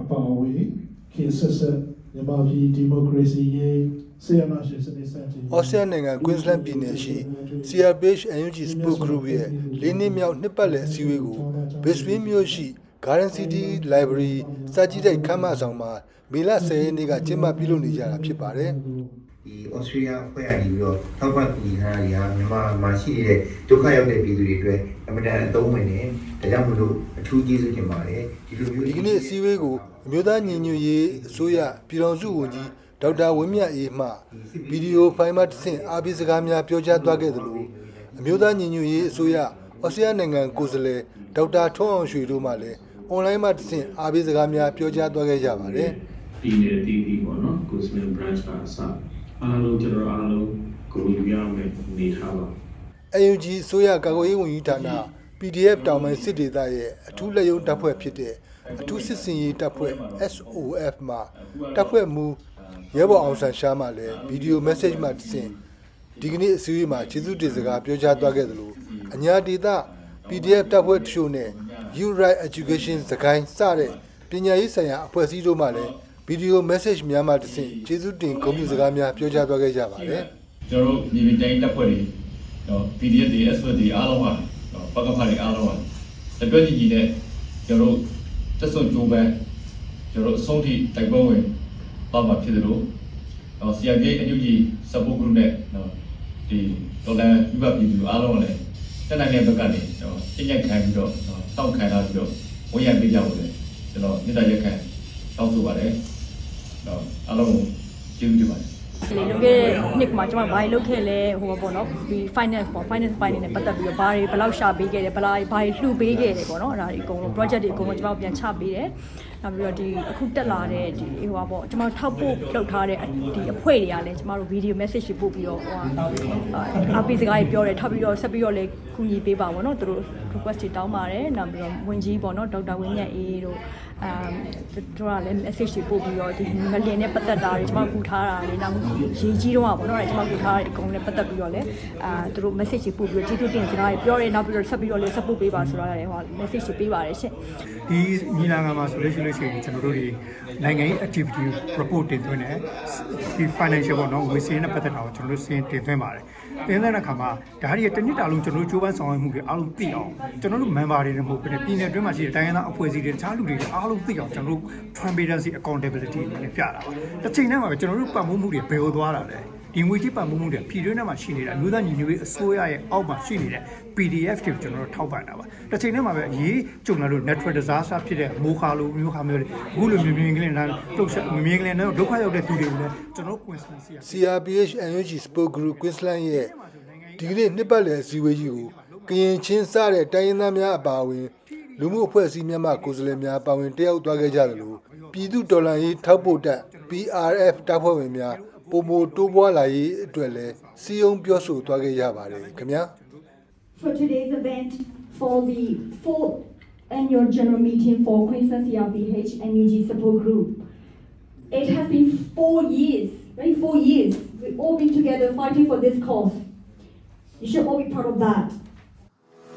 အပါအဝင်ခေတ်ဆက်ဆက်မြန်မာပြည်ဒီမိုကရေစီရေးဆေးရနာရှင်စနစ်စတင်ဩစတြေးလျနိုင်ငံ Queensland ပြည်နယ်ရှိ CRPH NUG Sport Group ရဲ့လေးနှစ်မြောက်နှစ်ပတ်လည်အစည်းအဝေးကို Brisbane မြို့ရှိ Garden City Library စာကြည့်တိုက်ခန်းမဆောင်မှာမေလ10ရက်နေ့ကကျင်းပပြုလုပ်နေကြတာဖြစ်ပါတယ် ဒီဩစတြေးလျအဖွဲ့အစည်းပြီးတော့ထောက်ပံ့ကူညီထားတာတွေကမြန်မာမှာရှိနေတဲ့ဒုက္ခရောက်တဲ့ပြည်သူတွေအတွက်အမတန်အသုံးဝင်တယ်ဒါကြောင့်မလို့အထူးကျေးဇူးတင်ပါတယ်ဒီလိုမျိုးဒီကနေ့အစည်းအဝေးကိုအမျိုးသားညီညွတ်ရေးအစိုးရပြည်ထောင်စုဝန်ကြီးဒေါက်တာဝင်းမြတ်အေးမှဗီဒီယိုဖိုင်မှတစ်ဆင့်အားပေးစကားများပြောကြားသွားခဲ့သလိုအမျိုးသားညီညွတ်ရေးအစိုးရဩစတြေးလျနိုင်ငံကိုယ်စားလှယ်ဒေါက်တာထွန်းအောင်ရွှေတို့မှလည်းအွန်လိုင်းမှတစ်ဆင့်အားပေးစကားများပြောကြားသွားခဲ့ကြပါတယ်ပြည်နယ်တည်တည်ပေါ့နော် Guzman branch ကအစ အားလုံးကျွန်တော်အားလုံးကိုယူရမယ်နေထားပါ AUG အစိုးရကာကွယ်ရေးဝန်ကြီးဌာန PDF တောင်ပိုင်းစစ်ဒေသရဲ့အထူးလက်ရုံးတပ်ဖွဲ့ဖြစ်တဲ့အထူးစစ်စင်ရေးတပ်ဖွဲ့ SOF မှတပ်ဖွဲ့မှူးရဲဘော်အောင်ဆန်ရှားမှလည်းဗီဒီယိုမက်ဆေ့ချ်မှတစ်ဆင့်ဒီကနေ့အစည်းအဝေးမှာကျေးဇူးတင်စကားပြောကြားသွားခဲ့သလိုအညာဒေသ PDF တပ်ဖွဲ့တချို့နဲ့ Youth Right Education စကိုင်းစတဲ့ပညာရေးဆိုင်ရာအဖွဲ့အစည်းတို့မှလည်း ဗီဒီယိုမက်ဆေ့ချ်များမှတစ်ဆင့်ကျေးဇူးတင်ဂုဏ်ပြုစကားများပြောကြားသွားခဲ့ကြပါတယ်ကျွန်တော်တို့မြေပြင်တိုင်းတပ်ဖွဲ့တွေနော် PDF တွေ SWD တွေအားလုံးဟာနော်ပကဖာတွေအားလုံးဟာတပြည့်ညီညီနဲ့ကျွန်တော်တို့တက်ဆွကြိုးပမ်းကျွန်တော်တို့အဆုံးထိတိုက်ပွဲဝင်ပါမှာဖြစ်တယ်လို့နော် CRPA အညူကြီး support group နဲ့နော်ဒီဒေါ်လာပြပပြည်သူအားလုံးလည်းတက်နိုင်တဲ့ဘက်ကနေနော်ပြည့်ညက်ခံပြီးတော့နော်တောက်ခံလာပြီးတော့ဝန်ရံပေးကြဖို့လေကျွန်တော်မြေတားရက်ခံတောင်းဆိုပါတယ် နော်အားလုံးကိုကျေးဇူးတင်ပါတယ် ဒီလွန်ခဲ့တဲ့နှစ်ကမှကျွန်မဘာတွေလုပ်ခဲ့လဲဟိုပါပေါ့နော်ဒီ finance ပေါ့ finance ပိုင်းနဲ့ပတ်သက်ပြီးတော့ဘာတွေဘယ်လောက်ရှာပေးခဲ့တယ်ဘယ်လောက်ဘာတွေလှူပေးခဲ့တယ်ပေါ့နော်အဲ့ဒါတွေအကုန်လုံး project တွေအကုန်လုံးကျွန်မတို့ပြန်ချပေးတယ်နောက်ပြီးတော့ဒီအခုတက်လာတဲ့ဒီဟိုပါပေါ့ကျွန်မတို့ထောက်ပို့လုပ်ထားတဲ့ဒီအဖွဲ့တွေကလည်းကျွန်မတို့ video message တွေပို့ပြီးတော့ဟိုအပေးစကားတွေပြောတယ်ထောက်ပြီးတော့ဆက်ပြီးတော့လည်းကူညီပေးပါပေါ့နော်သူတို့ request တွေတောင်းပါတယ်နောက်ပြီးတော့ဝန်ကြီးပေါ့နော်ဒေါက်တာဝင်းမြတ်အေးတို့အမ်တို့ကလည်း message တွေပို့ပြီးတော့ဒီမလင်နဲ့ပတ်သက်တာတွေကျွန်မကူထားတာတွေနောက်ရေးကြီးတော့ပေါ့နော်ကျွန်မကူထားတဲ့အကုန်နဲ့ပတ်သက်ပြီးတော့လည်းအာသူတို့ message တွေပို့ပြီးတော့ကျေးဇူးတင်စကားတွေပြောတယ်နောက်ပြီးတော့ဆက်ပြီးတော့လည်း support ပေးပါဆိုတော့လည်းဟို message တွေပေးပါတယ်ရှင်ဒီညီလာခံမှာဆိုလို့ရှိလို့ရှိရင်ကျွန်တော်တို့ဒီနိုင်ငံရေး activity report တင်သွင်းတယ်ဒီ financial ပေါ့နော်ငွေစင်းနဲ့ပတ်သက်တာကိုကျွန်တော်တို့စင်းတင်သွင်းပါတယ်တင် သွင်းတဲ့အခါမှာဒါတွေတစ်နှစ်တာလုံးကျွန်တော်တို့ကြိုးပမ်းဆောင်ရွက်မှုတွေအားလုံးသိအောင်ကျွန်တော်တို့ member တွေနဲ့မဟုတ်ဘဲပြည်နယ်အတွင်းမှာရှိတဲ့တိုင်းရင်းသားအဖွဲ့အစည်းတွေတခြားလူတွေအားလုံးသိအောင်ကျွန်တော်တို့ transparency accountability အနေနဲ့ပြတာပါတစ်ချိန်တည်းမှာပဲကျွန်တော်တို့ပတ်မှုမှုတွေဘယ်လိုသွားတာလဲ ဒီငွေကြီးပတ်မှုမှုတွေပြည်တွင်းထဲမှာရှိနေတဲ့အမျိုးသားညီညွတ်ရေးအစိုးရရဲ့အောက်မှာရှိနေတဲ့ PDF တွေကိုကျွန်တော်တို့ထောက်ပံ့တာပါတစ်ချိန်တည်းမှာပဲအရေးကြုံလာလို့ natural disaster ဖြစ်တဲ့မိုးခါလိုမျိုးခါမျိုးတွေအခုလိုမြင်မြင်ကလေးနဲ့တုတ်ဆက်မြင်ကလေးနဲ့ဒုက္ခရောက်တဲ့သူတွေကိုလည်းကျွန်တော် Queensland စီရ CRPH NUG Sport Group Queensland ရဲ့ဒီကနေ့နှစ်ပတ်လည်အစည်းအဝေးကြီးကိုကရင်ချင်းစတဲ့တိုင်းရင်းသားများအပါအဝင်လူမှုအဖွဲ့အစည်းများမှကိုယ်စားလှယ်များပါဝင်တက်ရောက်သွားခဲ့ကြသလိုပြည်သူတော်လှန်ရေးထောက်ပို့တပ် PRF တပ်ဖွဲ့ဝင်များ ပုံမတိုးပွားလာရေးအတွက်လည်းစီယုံပြောဆိုသွားခဲ့ရပါတယ်ခင်ဗျာ for today's event for the fourth annual general meeting for Queensland CRPH and UG support group. It has been four years, right? Four years. We've all been together fighting for this cause. You should all be proud of that.